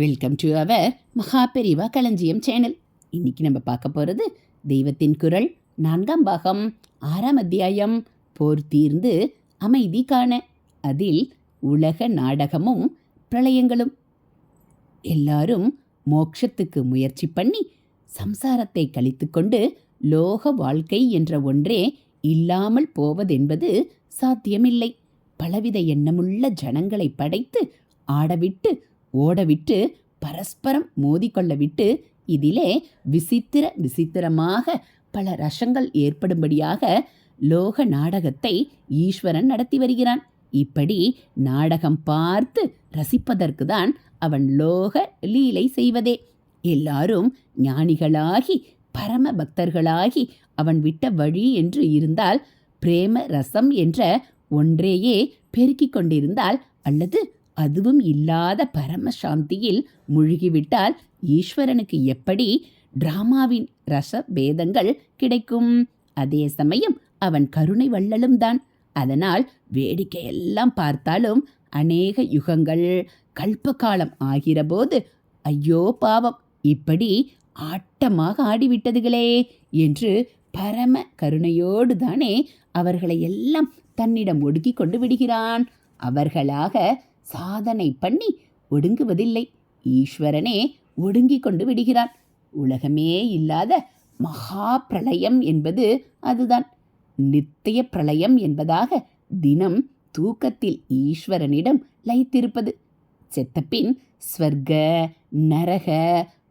Welcome to our Maha Periyava களஞ்சியம் channel இன்னைக்கு நம்ம பார்க்க போகிறது தெய்வத்தின் குரல். நான்காம் பாகம் ஆறாம் அத்தியாயம் போர் தீர்ந்து அமைதி காண. அதில் உலக நாடகமும் பிரளயங்களும். எல்லாரும் மோட்சத்துக்கு முயற்சி பண்ணி சம்சாரத்தை கழித்துக்கொண்டு லோக வாழ்க்கை என்ற ஒன்றே இல்லாமல் போவதென்பது சாத்தியமில்லை. பலவித எண்ணமுள்ள ஜனங்களை படைத்து ஆடவிட்டு ஓடவிட்டு பரஸ்பரம் மோதிக்கொள்ள விட்டு இதிலே விசித்திர விசித்திரமாக பல ரசங்கள் ஏற்படும்படியாக லோக நாடகத்தை ஈஸ்வரன் நடத்தி வருகிறான். இப்படி நாடகம் பார்த்து ரசிப்பதற்கு தான் அவன் லோக லீலை செய்வதே. எல்லாரும் ஞானிகளாகி பரம பக்தர்களாகி அவன் விட்ட வழி என்று இருந்தால் பிரேம ரசம் என்ற ஒன்றேயே பெருக்கிக் கொண்டிருந்தால் அல்லது அதுவும் இல்லாத பரம சாந்தியில் முழுகிவிட்டால் ஈஸ்வரனுக்கு எப்படி டிராமாவின் ரச பேதங்கள் கிடைக்கும்? அதே சமயம் அவன் கருணை வள்ளலும் தான். அதனால் வேடிக்கையெல்லாம் பார்த்தாலும் அநேக யுகங்கள் கல்பகாலம் ஆகிறபோது ஐயோ பாவம் இப்படி ஆட்டமாக ஆடிவிட்டதுகளே என்று பரம கருணையோடு தானே அவர்களை எல்லாம் தன்னிடம் ஒடுக்கி கொண்டு விடுகிறான். அவர்களாக சாதனை பண்ணி ஒடுங்குவதில்லை. ஈஸ்வரனே ஒடுங்கி கொண்டு விடுகிறான். உலகமே இல்லாத மகா பிரளயம் என்பது அதுதான். நித்திய பிரளயம் என்பதாக தினம் தூக்கத்தில் ஈஸ்வரனிடம் லயித்திருப்பது. செத்தப்பின் ஸ்வர்க நரக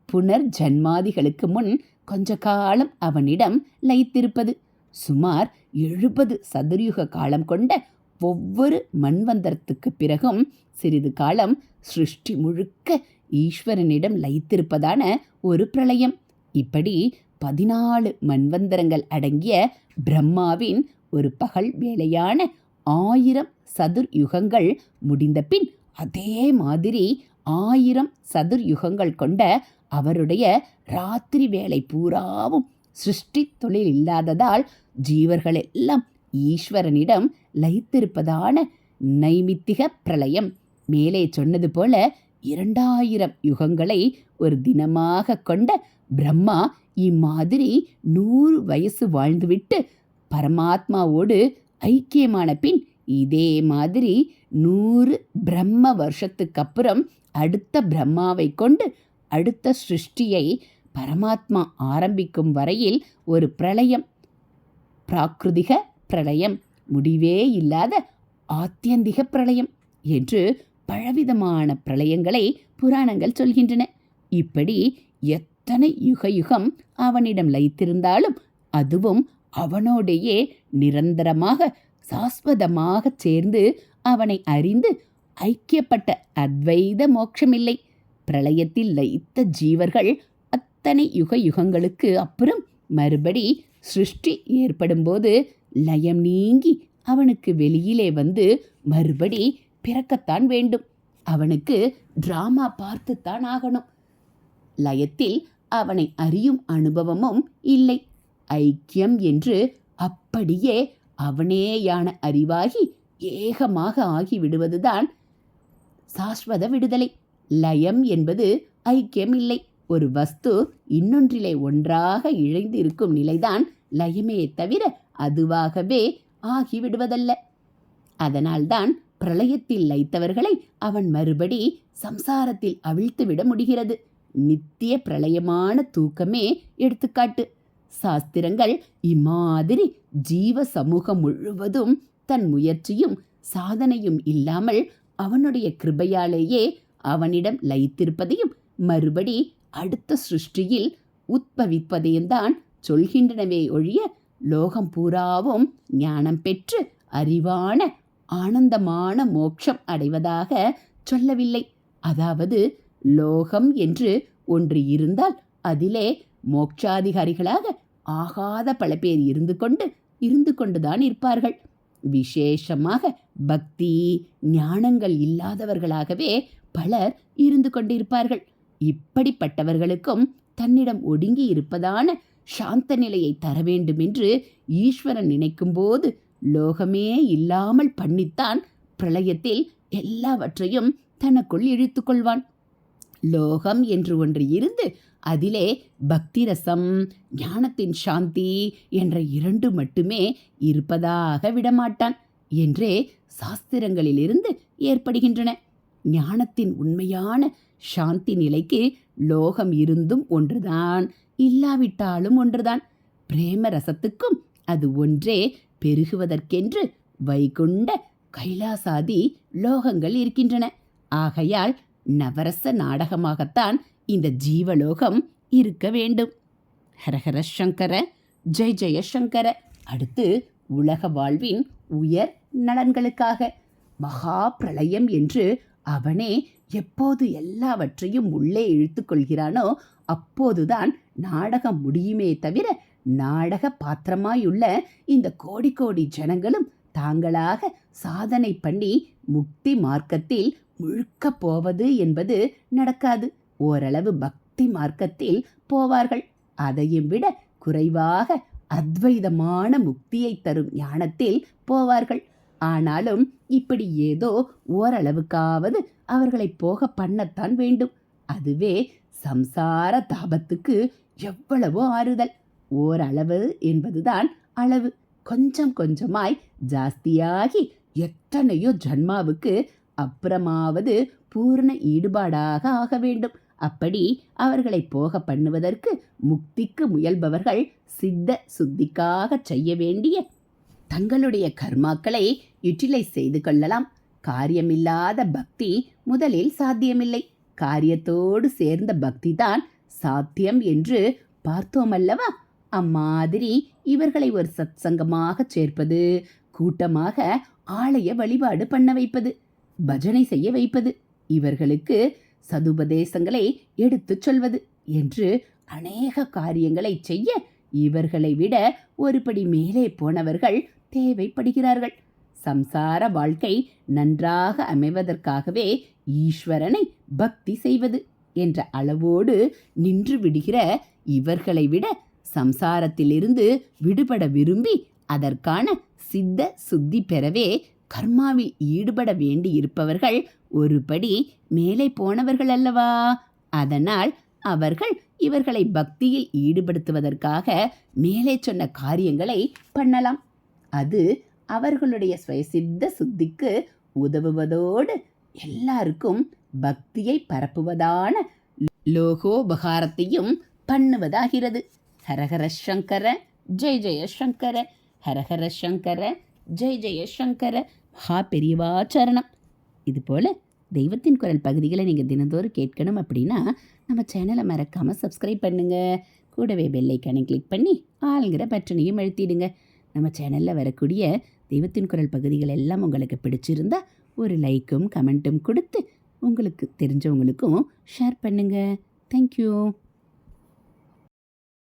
புனர் ஜன்மாதிகளுக்கு முன் கொஞ்ச காலம் அவனிடம் லயித்திருப்பது. சுமார் எழுபது சதுர்யுக காலம் கொண்ட ஒவ்வொரு மண்வந்தரத்துக்கு பிறகும் சிறிது காலம் சிருஷ்டி முழுக்க ஈஸ்வரனிடம் லயித்திருப்பதான ஒரு பிரளயம். இப்படி பதினாலு மண்வந்தரங்கள் அடங்கிய பிரம்மாவின் ஒரு பகல் வேலையான ஆயிரம் சதுர் யுகங்கள் முடிந்த பின் அதே மாதிரி ஆயிரம் சதுர் யுகங்கள் கொண்ட அவருடைய ராத்திரி வேலை பூராவும் சிருஷ்டி தொழில் இல்லாததால் ஜீவர்கள் எல்லாம் ஈஸ்வரனிடம் லயித்திருப்பதான நைமித்திக பிரளயம். மேலே சொன்னது போல இரண்டாயிரம் யுகங்களை ஒரு தினமாக கொண்ட பிரம்மா இம்மாதிரி நூறு வயசு வாழ்ந்துவிட்டு பரமாத்மாவோடு ஐக்கியமான பின் இதே மாதிரி நூறு பிரம்ம வருஷத்துக்கு அப்புறம் அடுத்த பிரம்மாவை கொண்டு அடுத்த சிருஷ்டியை பரமாத்மா ஆரம்பிக்கும் வரையில் ஒரு பிரளயம். பிராகிருதிக பிரளயம் முடிவே இல்லாத ஆத்தியந்திக பிரளயம் என்று பலவிதமான பிரளயங்களை புராணங்கள் சொல்கின்றன. இப்படி எத்தனை யுக யுகம் அவனிடம் லயித்திருந்தாலும் அதுவும் அவனோடையே நிரந்தரமாக சாஸ்வதமாக சேர்ந்து அவனை அறிந்து ஐக்கியப்பட்ட அத்வைத மோட்சமில்லை. பிரளயத்தில் லயித்த ஜீவர்கள் அத்தனை யுக யுகங்களுக்கு அப்புறம் மறுபடி சிருஷ்டி ஏற்படும்போது லயம் நீங்கி அவனுக்கு வெளியிலே வந்து மறுபடி பிறக்கத்தான் வேண்டும். அவனுக்கு டிராமா பார்த்துத்தான் ஆகணும். லயத்தில் அவனை அறியும் அனுபவமும் இல்லை. ஐக்கியம் என்று அப்படியே அவனேயான அறிவாகி ஏகமாக ஆகிவிடுவதுதான் சாஸ்வத விடுதலை. லயம் என்பது ஐக்கியம் இல்லை. ஒரு வஸ்து இன்னொன்றிலே ஒன்றாக இழைந்து இருக்கும் நிலைதான் லயமே தவிர அதுவாகவே ஆகிவிடுவதல்ல. அதனால்தான் பிரளயத்தில் லைத்தவர்களை அவன் மறுபடி சம்சாரத்தில் அவிழ்த்து விட முடிகிறது. நித்திய பிரளயமான தூக்கமே எடுத்துக்காட்டு. சாஸ்திரங்கள் இம்மாதிரி ஜீவ சமூகம் முழுவதும் தன் முயற்சியும் சாதனையும் இல்லாமல் அவனுடைய கிருபையாலேயே அவனிடம் லயித்திருப்பதையும் மறுபடி அடுத்த சிருஷ்டியில் உத்பவிப்பதையும் தான் சொல்கின்றனவே ஒழிய லோகம் பூராவும் ஞானம் பெற்று அறிவான ஆனந்தமான மோட்சம் அடைவதாக சொல்லவில்லை அதாவது லோகம் என்று ஒன்று இருந்தால் அதிலே மோட்சாதிகாரிகளாக ஆகாத பல பேர் இருந்து கொண்டு இருந்து கொண்டுதான் இருப்பார்கள் விசேஷமாக பக்தி ஞானங்கள் இல்லாதவர்களாகவே பலர் இருந்து கொண்டிருப்பார்கள் இப்படிப்பட்டவர்களுக்கும் தன்னிடம் ஒடுங்கி இருப்பதான சாந்த நிலையை தர வேண்டும் என்று ஈஸ்வரன் நினைக்கும்போது லோகமே இல்லாமல் பண்ணித்தான் பிரளயத்தில் எல்லாவற்றையும் தனக்குள் இழுத்து கொள்வான். லோகம் என்று ஒன்று இருந்து அதிலே பக்தி ரசம் ஞானத்தின் சாந்தி என்ற இரண்டு மட்டுமே இருப்பதாக விடமாட்டான் என்றே சாஸ்திரங்களிலிருந்து ஏற்படுகின்றன. ஞானத்தின் உண்மையான சாந்தி நிலைக்கு லோகம் இருந்தும் ஒன்றுதான். இல்லாவிட்டாலும் ஒன்றுதான். பிரேம ரசத்துக்கும் அது ஒன்றே. பெருகுவதற்கென்று வைகுண்ட கைலாசாதி லோகங்கள் இருக்கின்றன. ஆகையால் நவரச நாடகமாகத்தான் இந்த ஜீவலோகம் இருக்க வேண்டும். ஹரஹர சங்கர ஜெய் ஜெய சங்கர. அடுத்து உலக வாழ்வின் உயர் நலன்களுக்காக. மகா பிரளயம் என்று அவனே எப்போது எல்லாவற்றையும் உள்ளே இழுத்து கொள்கிறானோ அப்போதுதான் நாடகம் முடியுமே தவிர நாடக பாத்திரமாயுள்ள இந்த கோடி கோடி ஜனங்களும் தாங்களாக சாதனை பண்ணி முக்தி மார்க்கத்தில் முழுக்கப் போவது என்பது நடக்காது. ஓரளவு பக்தி மார்க்கத்தில் போவார்கள். அதையும் விட குறைவாக அத்வைதமான முக்தியை தரும் ஞானத்தில் போவார்கள். ஆனாலும் இப்படி ஏதோ ஓரளவுக்காவது அவர்களை போக பண்ணத்தான் வேண்டும். அதுவே சம்சார தாபத்துக்கு எவ்வளவோ ஆறுதல். ஓரளவு என்பதுதான் அளவு. கொஞ்சம் கொஞ்சமாய் ஜாஸ்தியாகி எத்தனையோ ஜன்மாவுக்கு அப்புறமாவது பூர்ண ஈடுபாடாக ஆக வேண்டும். அப்படி அவர்களை போக பண்ணுவதற்கு முக்திக்கு முயல்பவர்கள் சித்த சுத்திக்காக செய்ய வேண்டிய தங்களுடைய கர்மாக்களை இட்டிலை செய்து கொள்ளலாம். காரியமில்லாத பக்தி முதலில் சாத்தியமில்லை. காரியத்தோடு சேர்ந்த பக்தி தான் சாத்தியம் என்று பார்த்தோமல்லவா அம்மாதிரி இவர்களை ஒரு சத்சங்கமாக சேர்ப்பது கூட்டமாக ஆலய வழிபாடு பண்ண வைப்பது பஜனை செய்ய வைப்பது இவர்களுக்கு சதுபதேசங்களை எடுத்துச் சொல்வது என்று அநேக காரியங்களை செய்ய இவர்களை விட ஒருபடி மேலே போனவர்கள் தேவைப்படுகிறார்கள். சம்சார வாழ்க்கை நன்றாக அமைவதற்காகவே ஈஸ்வரனை பக்தி செய்வது என்ற அளவோடு நின்று விடுகிற இவர்களை விட சம்சாரத்திலிருந்து விடுபட விரும்பி அதற்கான சித்த சுத்தி பெறவே கர்மாவில் ஈடுபட வேண்டி இருப்பவர்கள் ஒருபடி மேலே போனவர்கள் அல்லவா? அதனால் அவர்கள் இவர்களை பக்தியில் ஈடுபடுத்துவதற்காக மேலே சொன்ன காரியங்களை பண்ணலாம். அது அவர்களுடைய சுயசித்த சுத்திக்கு உதவுவதோடு எல்லாருக்கும் பக்தியை பரப்புவதான லோகோபகாரத்தையும் பண்ணுவதாகிறது. ஹரஹர சங்கர ஜெய் ஜெயசங்கர ஹரஹர சங்கர ஜெய் ஜெய சங்கர. மகா பெரியவாச்சரணம் இதுபோல் தெய்வத்தின் குரல் பகுதிகளை நீங்கள் தினந்தோறும் கேட்கணும் அப்படின்னா நம்ம சேனலை மறக்காமல் சப்ஸ்கிரைப் பண்ணுங்கள் கூடவே பெல்லைக்கானை கிளிக் பண்ணி ஆளுங்கிற பட்டனையும் எழுத்திடுங்க நம்ம சேனலில் வரக்கூடிய தெய்வத்தின் குரல் பகுதிகள் எல்லாம் உங்களுக்கு பிடிச்சிருந்தா ஒரு லைக்கும் கமெண்ட்டும் கொடுத்து உங்களுக்கு தெரிஞ்சவங்களுக்கும் ஷேர் பண்ணுங்கள் தேங்க்யூ